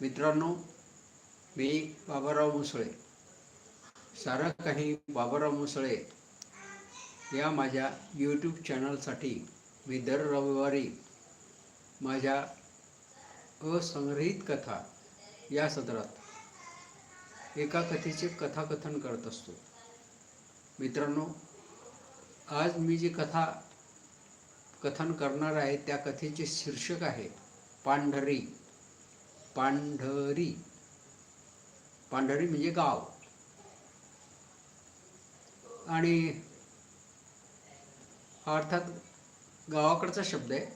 मित्रांनो मी बाबाराव मुसळे. सारं काही बाबाराव मुसळे या माझ्या यूट्यूब चॅनलसाठी मी दर रविवारी माझ्या असंग्रहित कथा या सदरात एका कथेचे कथाकथन करत असतो. मित्रांनो आज मी जी कथा कथन करणार आहे त्या कथेचे शीर्षक आहे पांढरी. पांढरी. पांढरी म्हणजे गाव. आणि हा अर्थात गावाकडचा शब्द आहे.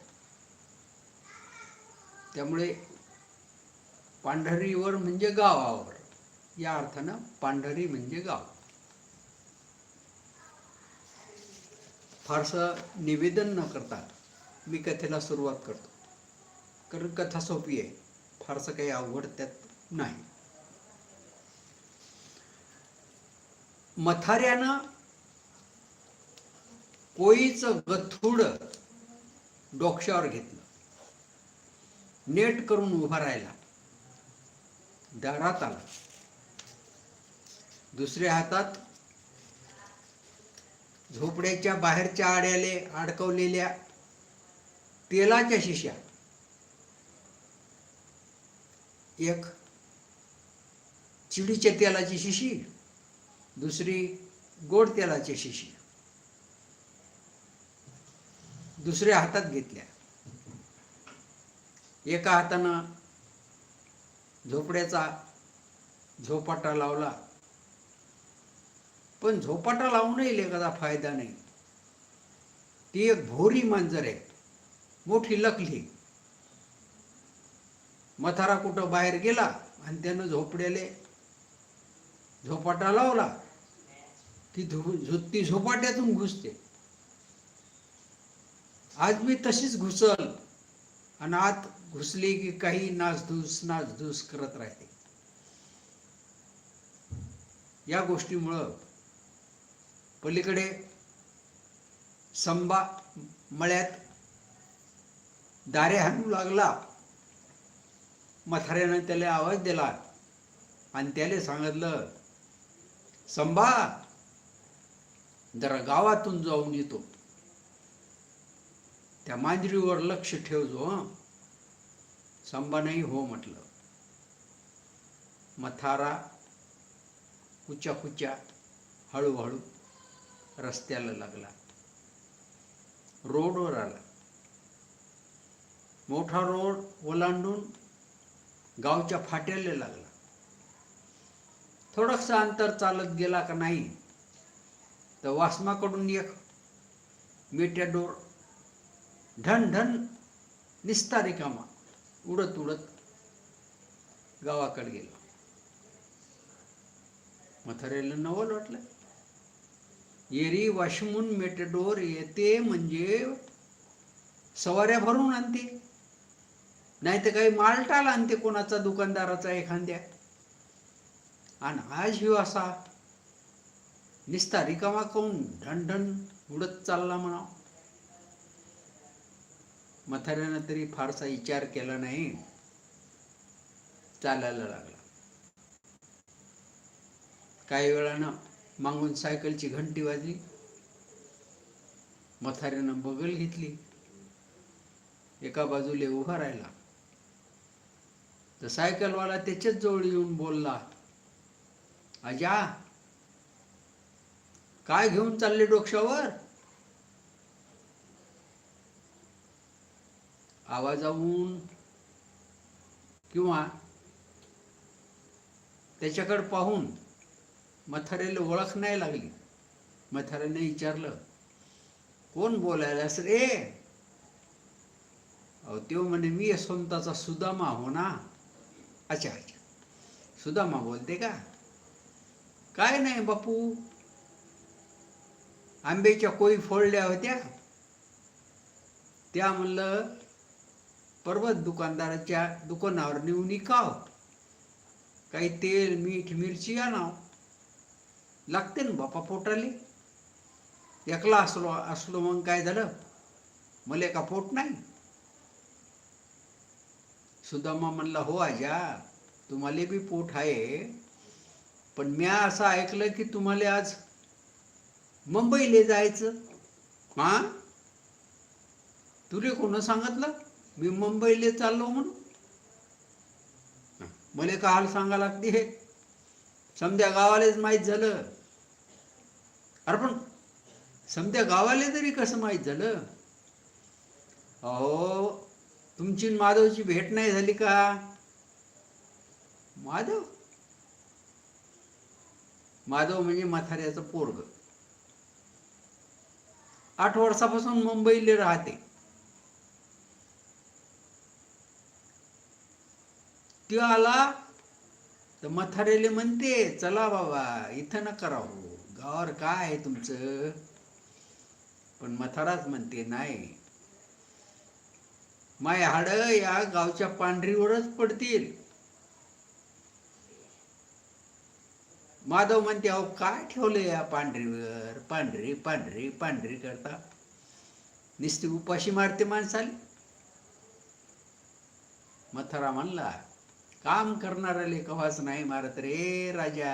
त्यामुळे पांढरीवर म्हणजे गावावर. या अर्थानं पांढरी म्हणजे गाव. फारसं निवेदन न करता मी कथेला सुरुवात करतो. कारण कथा सोपी आहे. फारसं काही अवघड त्यात नाही. मथाऱ्यानं कोळीचं गथुड डोक्यावर घेतलं. नेट करून उभा राहिला. दारात आला. दुसऱ्या हातात झोपड्याच्या बाहेरच्या आड्याले अडकवलेल्या तेलाच्या शिश्या. एक चिडीच्या तेलाची शिशी दुसरी गोड तेलाची शिशी दुसऱ्या हातात घेतल्या. एका हातानं झोपड्याचा झोपाटा लावला. पण झोपाटा लावूनही लेखाचा फायदा नाही. ती एक भोरी मांजर आहे मोठी लकली. मथारा कुठं बाहेर गेला आणि त्यानं झोपड्याले झोपाटा लावला. ती झो ती झोपाट्यातून घुसते. आज मी तशीच घुसल आणि आत घुसली की काही नाचधूस नाचधूस करत राहते. या गोष्टीमुळं पलीकडे संबा मळ्यात दारे हाणू लागला. मथाऱ्यानं त्याला आवाज दिला. आणि त्याला सांगितलं संभा जरा गावातून जाऊन येतो. त्या मांजरीवर लक्ष ठेवजो हं. नाही हो म्हटलं. मथारा कुच्या कुच्या हळूहळू रस्त्याला लागला. रोडवर आला. मोठा रोड ओलांडून गावच्या फाट्याला लागला. थोडंसं अंतर चालत गेला का नाही तर वासमाकडून एक मेट्याडोर ढन ढन निस्ता रिकामा उडत उडत गावाकडे गेला. मथरेला नवल वाटलं. येरी वाशिमून मेटेडोर येते म्हणजे सवाऱ्या भरून आणते. नाही तर काही मालटाल आणते कोणाचा दुकानदाराचा एखाद्या. आणि आज ह्यो असा निस्ता रिकामा काऊन ढणढण उडत चालला म्हणा मथाऱ्यानं तरी फारसा विचार केला नाही. चालायला लागला. काही वेळानं मागून सायकलची घंटी वाजली. मथाऱ्यानं बगल घेतली. एका बाजूला उभा राहिला. तर सायकलवाला त्याच्याच जवळ येऊन बोलला अजा काय घेऊन चालले डोक्यावर? आवाजाहून किंवा त्याच्याकडे पाहून मथारेला ओळख नाही लागली. मथाऱ्याने विचारलं कोण बोलायला? असं रे. अहो त्यो म्हणे मी यशवंताचा सुदामा हो ना. अच्छा अच्छा. सुदामा बोलते का? काय नाही बापू. आंब्याच्या कोई फोडल्या होत्या. त्या म्हणलं पर्वत दुकानदाराच्या दुकानावर नेऊन निकाव. काही तेल मीठ मिरची आणाव. लागते ना बापा पोटाले? एकला असलो असलो मग काय झालं? मला का पोट नाही? सुदामा म्हणला हो आजा तुम्हाला बी पोट आहे. पण म्या असं ऐकलं की तुम्हाला आज मुंबईला जायचं. हा? तुले कोण सांगितलं? मी मुंबईला चाललो म्हणून. मला का हाल सांगा लागते हे. समध्या गावालाच माहीत झालं. अरे पण समध्या गावाला तरी कसं माहीत झालं? अहो तुमची माधवची भेट नाही झाली का? माधव? माधव म्हणजे म्हाताऱ्याचं पोरग. आठ वर्षापासून मुंबईला राहते. तो आला तर मथारेले म्हणते चला बाबा इथं नका राहू. गावावर काय आहे तुमचं? पण म्हाताराच म्हणते नाही. माय हाड या गावच्या पांढरीवरच पडतील. माधव म्हणते अहो काय ठेवलं या पांढरीवर? पांढरी पांढरी पांढरी करता. नुसती उपाशी मारते माणसाली. मथरा म्हणला काम करणारा कवाच नाही मारत रे राजा.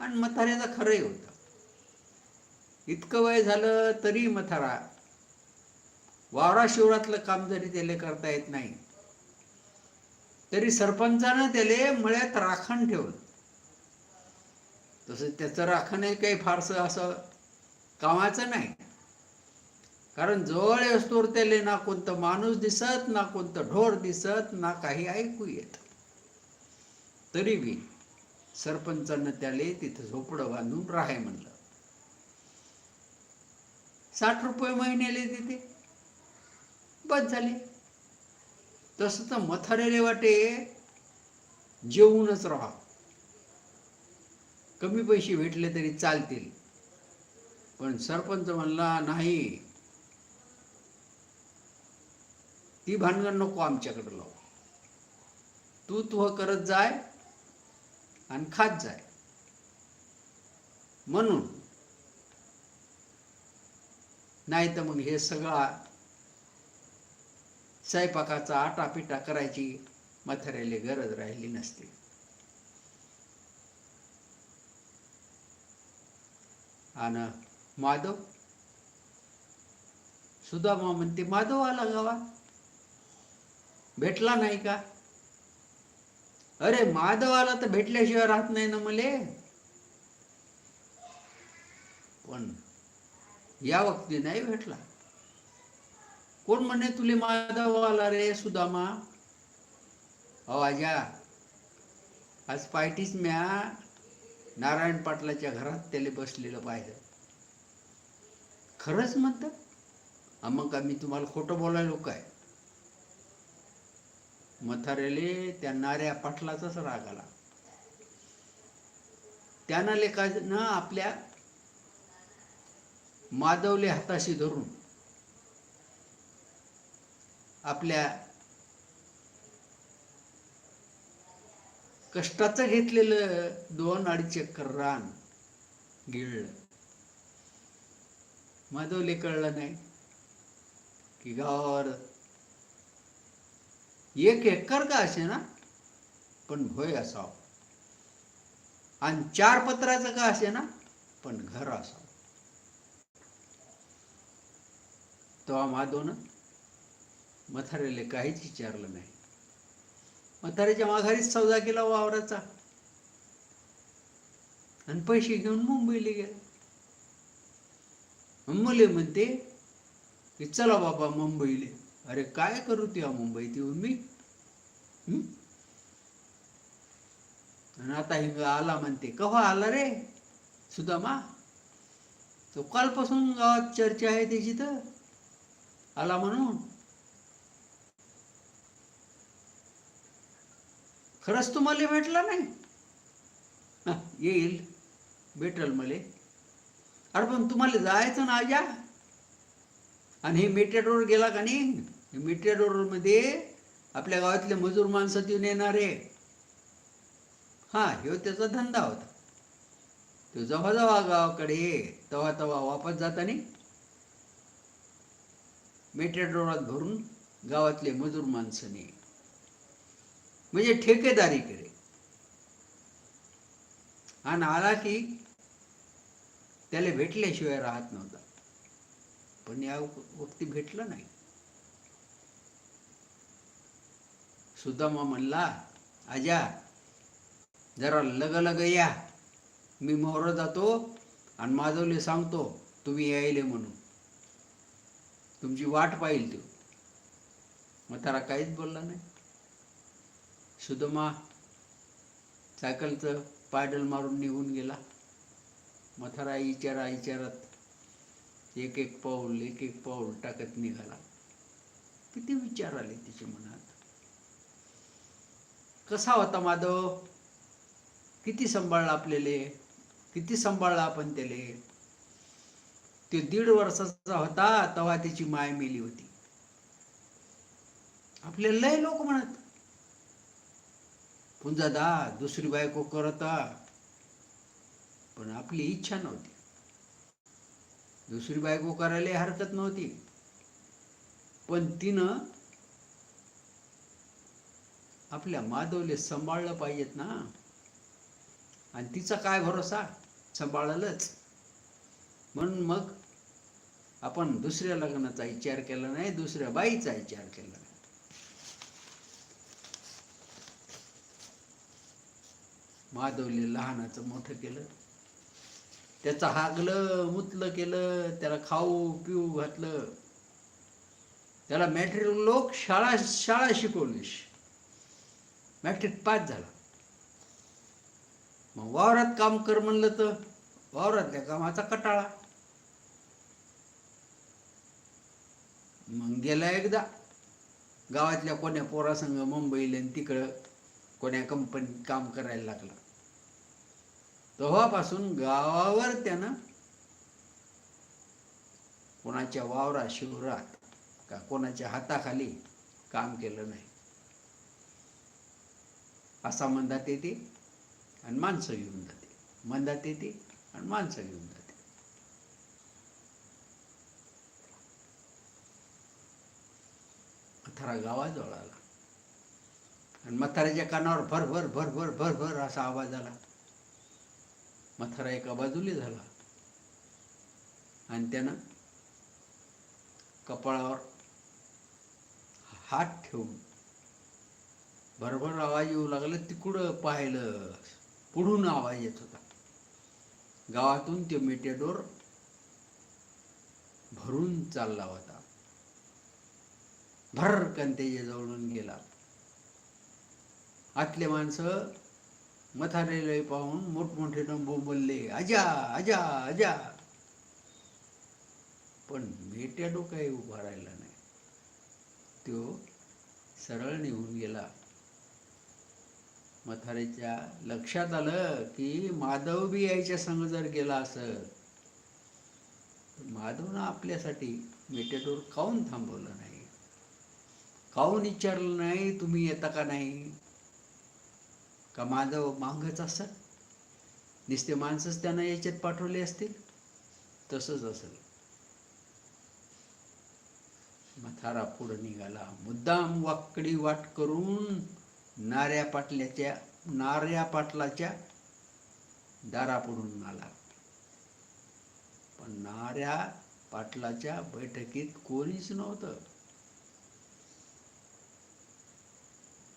आणि मथाऱ्याचा खरंही होत. इतकं वय झालं तरी मथारा वावरा शिवरातलं काम जरी त्याला करता येत नाही तरी सरपंचानं त्याले मळ्यात राखण ठेवलं. तसं त्याचं राखणही काही फारसं असं कामाचं नाही. कारण जवळ असतोवर त्याले ना कोणतं माणूस दिसत ना कोणतं ढोर दिसत ना काही ऐकू येत. तरी बी सरपंचानं त्याले तिथं झोपडं बांधून राहाय म्हणलं. साठ रुपये महिन्याले तिथे बस झाले. तसं तर मथारेले वाटे जेवूनच राहा. कमी पैसे भेटले तरी चालतील. पण सरपंच म्हणला नाही. ती भानगड नको आमच्याकडे लावू. तू तुह करत जाय आणि खात जाय. म्हणून नाही तर मग हे सगळा स्वयंपाकाचा आटापिटा करायची म्हाताऱ्याला गरज राहिली नसते. आणि माधव? सुदामा म्हणते माधव आला गावात? भेटला नाही का? अरे माधव आला तर भेटल्याशिवाय राहत नाही ना मले. पण या वक्ती नाही भेटला. कोण म्हणे तुले माधव आला रे सुदामा? अहो आजा. आज पायटीच म्या नारायण पाटलाच्या घरात त्याला बसलेलं पाहिलं. खरंच म्हणतात? मग आम्ही तुम्हाला खोटं बोलायलो काय? मथारेले त्या नाऱ्या पाटलाचाच राग आला. त्यानं लेखानं आपल्या माधवले हाताशी धरून आपल्या कष्टाचं घेतलेलं दोन अडीच एकर रान गिळलं. माधवले कळलं नाही की गावावर एक एकर का असे ना? पण भोय असावं. आणि चार पत्राचं का असे ना? पण घर असावं. तेव्हा माधवनं मथारेले काहीच विचारलं नाही. म्हाताऱ्याच्या माघारीच सौदा केला वावराचा. आणि पैसे घेऊन मुंबईला गेला. मुले म्हणते की चला बाबा मुंबईला. अरे काय करू त्या मुंबईत येऊन मी आणि आता हिंग आला म्हणते कव्हा आला रे? सुदामा तो कालपासून गावात चर्चा आहे त्याची तर. आला म्हणून? खरंच तुम्हाला भेटला नाही? हा, येईल. भेटल मले. अरे पण तुम्हाला जायचं ना आजा? आणि हे मेट्रोवर गेला का नाही? मेट्रोवर आपल्या गावातले मजूर माणसं येऊन येणारे हा ह्यो त्याचा धंदा होता. तो जेव्हा जेव्हा गावाकडे तवा तेव्हा तेव्हा वापस जाताना मेट्रोरात भरून गावातले मजूर माणसं ने म्हणजे ठेकेदारीकडे आणि आला की त्याला भेटल्याशिवाय राहत नव्हता. पण या वक्ती भेटलं नाही. सुदामा म्हणला आजा जरा लग लग या. मी मोहर जातो आणि माधवले सांगतो तुम्ही यायले म्हणून. तुमची वाट पाहिल तो. मग त्याला काहीच बोलला नाही. सुदमा सायकलचं पायडल मारून निघून गेला. मथारा इचारा इचारत एक एक पाऊल एक एक पाऊल टाकत निघाला. किती विचार आले तिच्या मनात? कसा होता माधव? किती सांभाळला आपल्याले? किती सांभाळला आपण त्याले? ते दीड वर्षाचा होता तेव्हा त्याची माय मेली होती. आपले लय लोक म्हणत पुंजा दा दुसरी बायको करता. पण आपली इच्छा नव्हती. दुसरी बायको करायला हरकत नव्हती. पण तिनं आपल्या माधवले सांभाळलं पाहिजेत ना. आणि तिचा काय भरोसा? सांभाळलंच. म्हणून मग आपण दुसऱ्या लग्नाचा विचार केला नाही दुसऱ्या बाईचा विचार केला नाही. माधवले लहानाचं मोठं केलं. त्याचं हागलं मुतलं केलं त्याला खाऊ पिऊ घातलं. त्याला मॅट्रिक लोक शाळा शाळा शिकवली मॅट्रिक पास झाला. मग वावरात काम कर म्हणलं तर वावरातल्या कामाचा कटाळा. मग गेला एकदा. गावातल्या कोण्या पोरासंग मुंबईला आणि तिकडं कोण्या कंपनीत काम करायला लागला. तेव्हापासून गावावर त्यानं कोणाच्या वावरा शिवरात का कोणाच्या हाताखाली काम केलं नाही. असा मंदात येते आणि माणसं घेऊन जाते. मंदात येते आणि माणसं घेऊन जाते. मथारा गावाजवळ आला. आणि म्हाताऱ्याच्या कानावर भर भर भर भर भर भर असा आवाज आला. मथारा एका बाजूला झाला. आणि त्यानं कपाळावर हात ठेवून भरभर आवाज येऊ लागला तिकडं पाहिलं. पुढून आवाज येत होता. गावातून ते मेटेडोर भरून चालला होता. भरकन त्याच्या जवळून गेला. आतले माणसं मथारेला पाहून मोठमोठे डंबू बोलले अजा अजा अजा पण मेट्याडो काही उभा राहिला नाही. तो सरळ निघून गेला. मथारेच्या लक्षात आलं की माधव बी यायच्या संग जर गेला असत माधवनं आपल्यासाठी मेटेडोर काऊन थांबवलं नाही? काऊन विचारलं नाही तुम्ही येता का नाही? का माधव मागच असत नुसते माणसंच त्यांना याच्यात पाठवले असतील? तसंच असेल. मथारा पुढं निघाला. मुद्दाम वाकडी वाट करून नाऱ्या पाटल्याच्या नाऱ्या पाटलाच्या दारापुढून आला. पण नाऱ्या पाटलाच्या बैठकीत कोणीच नव्हतं.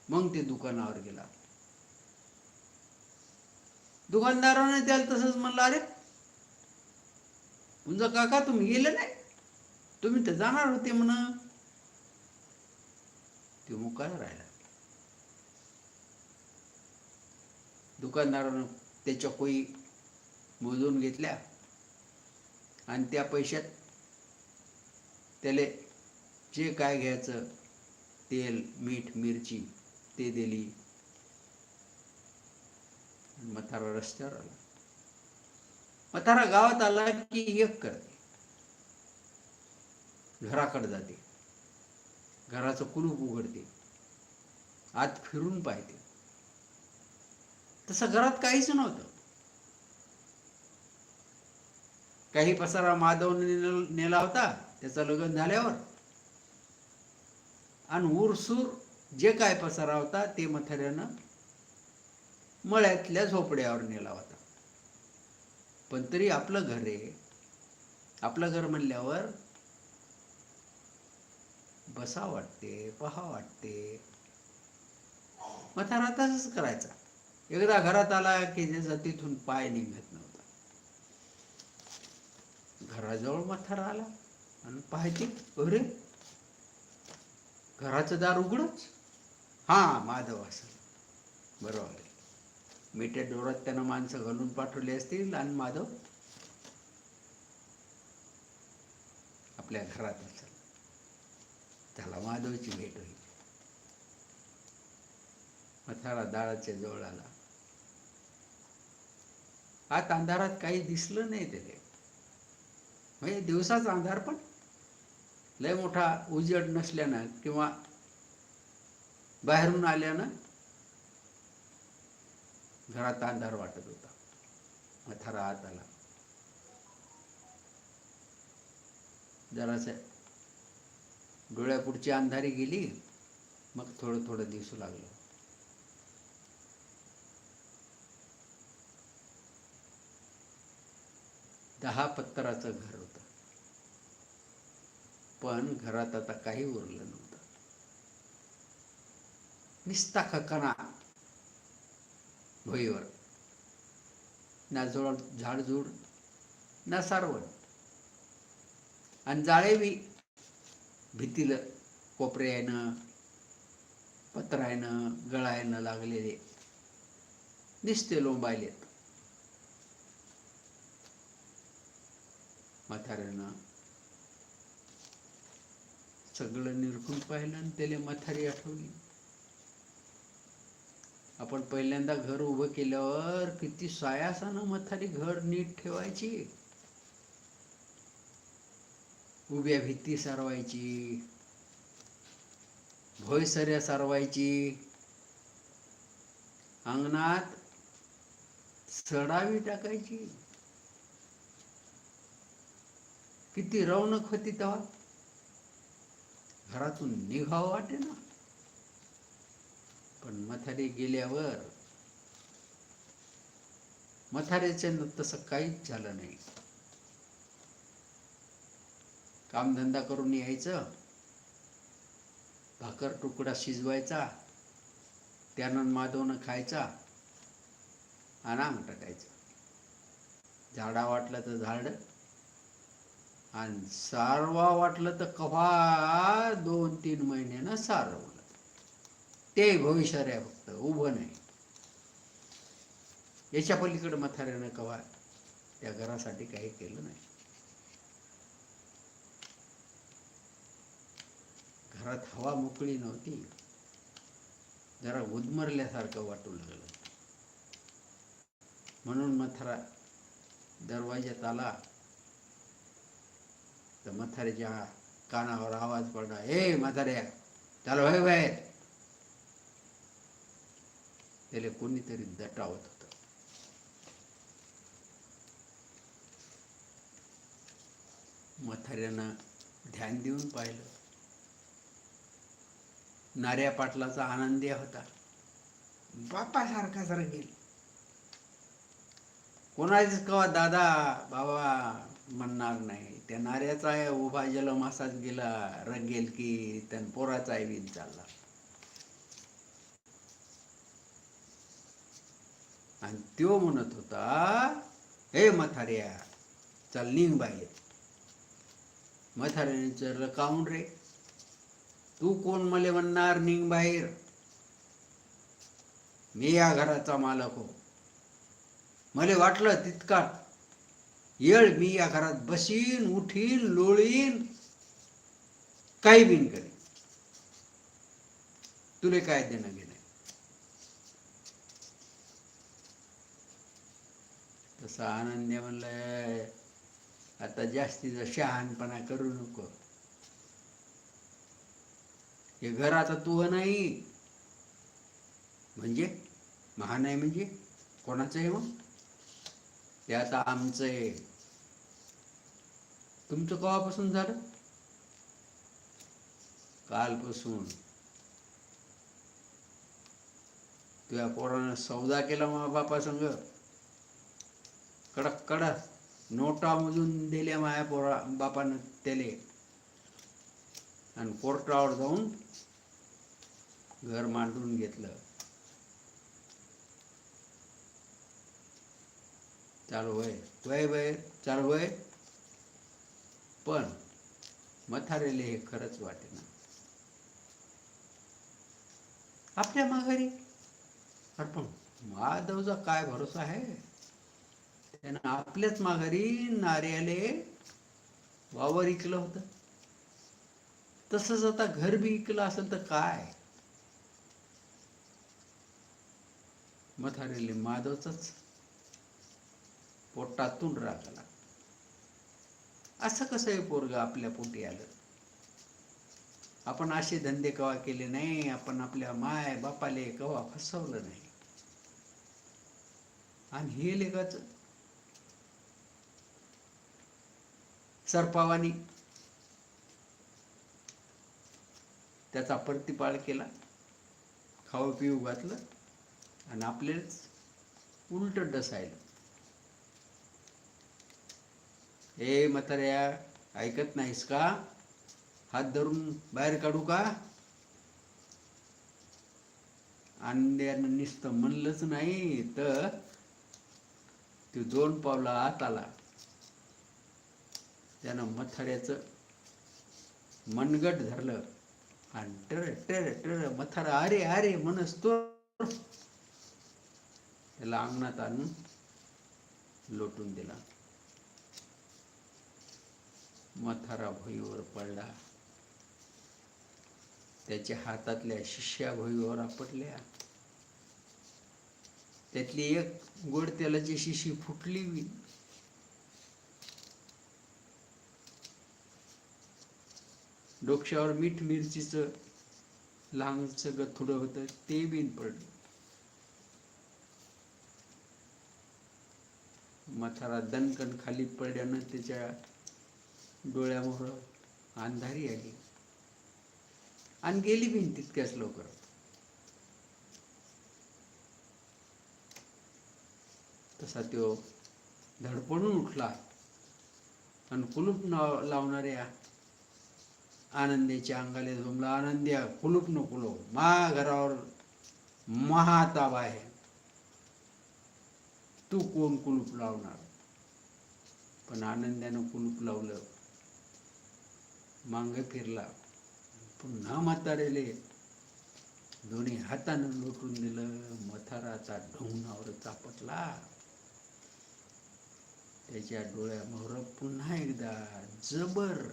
मग ते दुकानावर गेला. दुकानदाराने त्याला तसंच म्हणलं अरे तुमचा काका तुम्ही गेले नाही? तुम्ही तर जाणार होते म्हण. ते मुकाय राहिला. दुकानदारानं त्याच्या कोई मोजून घेतल्या आणि त्या पैशात त्याला जे काय घ्यायचं तेल मीठ मिरची ते दिली. मथारा रस्त्यावर आला. मथारा गावात आला की एक करते. घराकडे जाते. घराचं कुलूप उघडते. आत फिरून पाहते. तसं घरात काहीच नव्हतं. काही पसारा माधवने नेला होता. त्याचं लग्न झाल्यावर. आणि उरसूर जे काय पसारा होता ते मथऱ्यानं मळ्यातल्या झोपड्यावर नेला होता. पण तरी आपलं घर आहे आपलं घर म्हणल्यावर बसा वाटते पहा वाटते. मथारा तसंच करायचा. एकदा घरात आला की त्याचा तिथून पाय निघत नव्हता. घराजवळ मथारा आला आणि पाहायचे अरे घराचं दार उघडच? हा माधव असं. बरोबर मिठ्या डोरात त्यानं माणसं घालून पाठवली असतील आणि माधव आपल्या घरात असेल. त्याला माधवची भेट होईल. मथारा दाळाच्या जवळ आला. आत अंधारात काही दिसलं नाही त्याला. म्हणजे दिवसाचा अंधार पण. लय मोठा उजेड नसल्यानं किंवा बाहेरून आल्यानं घरात अंधार वाटत होता. मथारा आत आला. जरास डोळ्यापुढची अंधारी गेली मग थोडं थोडं दिसू लागलं. दहा पत्तराचं घर होतं. पण घरात आता काही उरलं नव्हतं. निस्ता खकाना भुईवर. ना जोड झाडझूड ना सारवण. आणि जाळे बी भीतीला कोपऱ्यानं पत्रायनं गळायनं लागलेले. दिसते लोंबायलेत म्हाताऱ्यानं. सगळं निरखून पाहिलं आणि त्याला म्हातारी आठवली. आपण पहिल्यांदा घर उभं केल्यावर किती सायासानं म्हातारी घर नीट ठेवायची. उभ्या भीती सारवायची. भोयसऱ्या सारवायची. अंगणात सडावी टाकायची. किती रौनक होती तेव्हा. घरातून निघावं वाटे ना पण मथारी गेल्यावर मथाऱ्याच्या तसं काहीच झालं नाही. कामधंदा करून यायचं. भाकर तुकडा शिजवायचा. त्यानं माधवनं खायचा. आणि अंग झाडा वाटलं तर झाड आणि सारवा वाटलं तर कव्हा दोन तीन महिन्यानं सारवा. ते भविष्य आहे फक्त उभं नाही. याच्या पलीकडे म्हाताऱ्यानं कवा त्या घरासाठी काही केलं नाही. घरात हवा मोकळी नव्हती. जरा उदमरल्यासारखं वाटू लागलं. म्हणून मथारा दरवाज्यात आला. तर मथाऱ्याच्या कानावर आवाज पडला ए म्हाताऱ्या चाल भाई बाहेर. त्याला कोणीतरी दटावत होत. म्हाताऱ्यानं ध्यान देऊन पाहिलं. नाऱ्या पाटलाचा आनंदी होता. बापासारखा जरा गेल. कोणाच कवा दादा बाबा म्हणणार नाही. त्या नाऱ्याचा उभा जलम असाच गेला रंगेल की त्यान पोराचा आहे विन चालला. आणि त्यो म्हणत होता हे मथाऱ्या चल निघ बाहेर. मथाऱ्याने विचारलं काऊन रे? तू कोण मले म्हणणार निघ बाहेर? मी या घराचा मालक हो. मला वाटलं तितका. येळ मी या घरात बसीन उठीन लोळीन काही बिन करेन. तुले काय देणं घे तसा आनंद म्हणलं आता जास्तीचा शहाणपणा करू नको. हे घर आता तू नाही. म्हणजे? महान आहे म्हणजे? कोणाचं आहे मग? ते आता आमचं आहे. तुमचं कवापासून झालं? कालपासून. तुझ्या पोरानं सौदा केला मग बापा संग कडक कडक. नोटा मोजून दिल्या माझ्या पोरा बापानं त्याले. आणि कोर्टावर जाऊन घर मांडून घेतलं. चालू वय वय वय चालू वय पण मथारेले हे खरंच वाटेना. आपल्या माघारी. अरे पण माधवचा काय भरोसा आहे? त्यानं आपल्याच माघारी नार्याले वावर इकलं होतं. तसंच आता घर बी इकलं असेल तर काय? मथारेले माधवच पोटातून राग असं कसं आहे पोरग आपल्या पोटी आलं? आपण असे धंदे कवा केले नाही? आपण आपल्या माय बापाले कवा फसवलं नाही? आणि हे लेखाचं सर्पावानी त्याचा प्रतिपाळ केला. खाऊ पिऊ घातलं आणि आपलेच उलट डसायलं. ए म्हाताऱ्या ऐकत नाहीस का? हात धरून बाहेर काढू का? अंड्यानं नुसतं म्हणलंच नाही तर तो दोन पावला आत आला. त्यानं मथऱ्याचं मनगट धरलं आणि टर टर टर मथारा अरे अरे म्हणस तो त्याला अंगणात आणून लोटून दिला. मथारा भोईवर पडला. त्याच्या हातातल्या शिष्या भोईवर आपटल्या. त्यातली एक गोड तेलाची शिशी फुटली. डोक्यावर मीठ मिरचीचं लहानचं गथुडं होतं ते बिन पडलं. मथारा दणकण खाली पडल्यानं त्याच्या डोळ्यामोहर अंधारी आली. आणि गेली बिन तितक्याच लवकर. तसा तो धडपडून उठला. आणि कुलूप लावणाऱ्या आनंदीच्या अंगाले झोमला. आनंद्या कुलूप नको लो मा घरावर महाताब आहे. तू कोण कुलूप लावणार? पण आनंद्यानं कुलूप लावलं. मांग फिरला. पुन्हा म्हातारेले दोन्ही हातानं लोटून दिलं. मथाराचा ढोंगणावर चापटला. त्याच्या डोळ्यामोहर पुन्हा एकदा जबर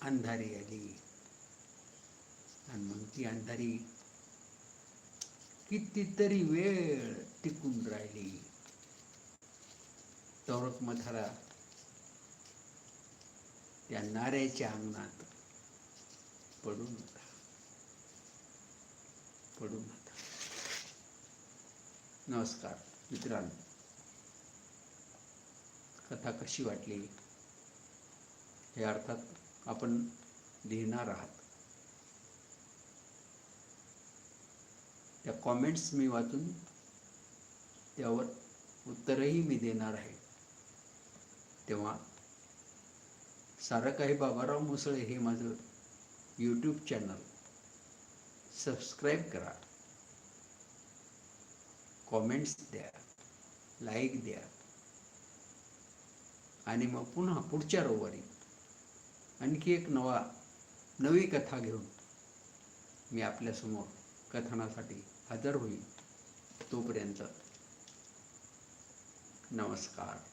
अंधारी आली. आणि मग ती अंधारी कितीतरी वेळ टिकून राहिली. तौरक मथारा त्या नाऱ्याच्या अंगणात पडून होता. पडून होता. नमस्कार मित्रांनो. कथा कशी वाटली? हे अर्थात आपण लिहिणार आहात. त्या कॉमेंट्स मी वाचून त्यावर उत्तरही मी देणार आहे. तेव्हा सारं काही बाबाराव मुसळे हे माझं यूट्यूब चॅनल सबस्क्राईब करा. कॉमेंट्स द्या लाईक द्या. आणि मग पुन्हा पुढच्या रविवारी आणखी एक नवा नवी कथा घेऊन मी आपल्यासमोर कथनासाठी हजर होईल तोपर्यंत नमस्कार.